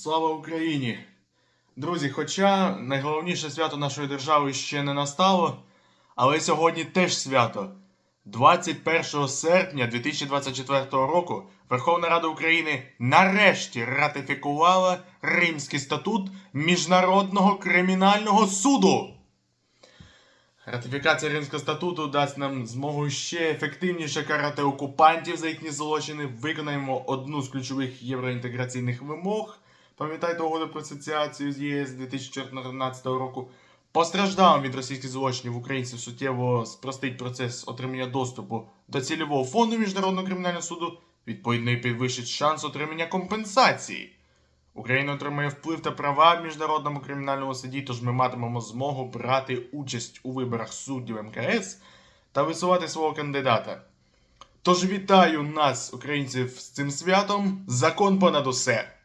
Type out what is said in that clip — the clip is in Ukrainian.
Слава Україні! Друзі, хоча найголовніше свято нашої держави ще не настало, але сьогодні теж свято. 21 серпня 2024 року Верховна Рада України нарешті ратифікувала Римський статут Міжнародного кримінального суду. Ратифікація Римського статуту дасть нам змогу ще ефективніше карати окупантів за їхні злочини. Виконаємо одну з ключових євроінтеграційних вимог. Пам'ятайте угоду про асоціацію з ЄС 2014 року. Постраждалим від російських злочинів українців суттєво спростить процес отримання доступу до цільового фонду Міжнародного кримінального суду, відповідно і підвищить шанс отримання компенсації. Україна отримає вплив та права в міжнародному кримінальному суді, тож ми матимемо змогу брати участь у виборах суддів МКС та висувати свого кандидата. Тож вітаю нас, українців, з цим святом! Закон понад усе!